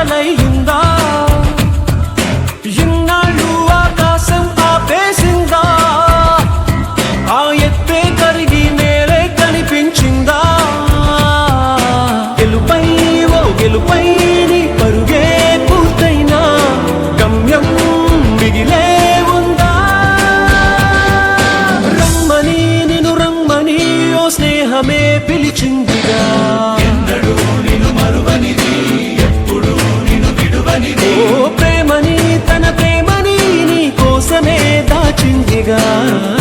మొదలయ్యిందా ఇన్నాళ్ళు ఆకాశం ఆపేసిందా? ఆ ఎత్తే కరిగి నేలే కనిపించిందా? గెలుపై ఓ గెలుపై పరుగే పూర్తయినా? గమ్యం మిగిలే ఉందా? రమ్మని నిన్ను స్నేహమే పిలిచిందిగా. গান